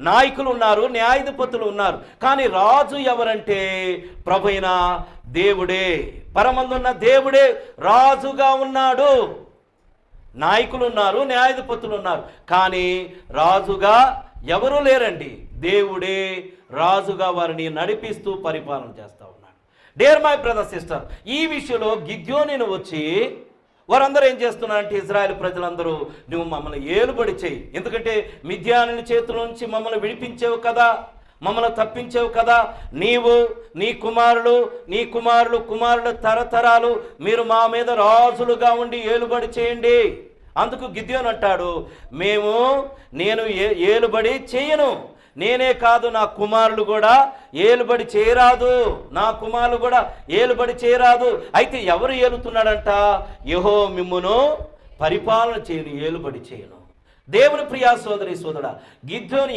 నాయకులు ఉన్నారు న్యాయాధిపతులు ఉన్నారు. కానీ రాజు ఎవరంటే? ప్రభైన దేవుడే. పరమందున్న దేవుడే రాజుగా ఉన్నాడు. నాయకులు ఉన్నారు న్యాయాధిపతులు ఉన్నారు. కానీ రాజుగా ఎవరూ లేరండి. దేవుడే రాజుగా వారిని నడిపిస్తూ పరిపాలన చేస్తూ ఉన్నాడు. డేర్ మై బ్రదర్ సిస్టర్ ఈ విషయంలో గిద్యోనిని వచ్చి వారందరూ ఏం చేస్తున్నారంటే ఇజ్రాయెల్ ప్రజలందరూ నువ్వు మమ్మల్ని ఏలుబడి చేయి. ఎందుకంటే మిథ్యానుని చేతుల నుంచి మమ్మల్ని విడిపించావు కదా మమ్మల్ని తప్పించావు కదా. నీవు నీ కుమారులు నీ కుమారులు కుమారులు తరతరాలు మీరు మా మీద రాజులుగా ఉండి ఏలుబడి చేయండి. అందుకు గిద్యోన్ అంటాడు మేము నేను ఏ ఏలుబడి చేయను. నేనే కాదు నా కుమారులు కూడా ఏలుబడి చేయరాదు నా కుమారులు కూడా ఏలుబడి చేయరాదు అయితే ఎవరు ఏలుతున్నాడంట? యహో మిమ్మును పరిపాలన చేయను ఏలుబడి చేయను. దేవుని ప్రియా సోదరి సోదరా గిద్యోని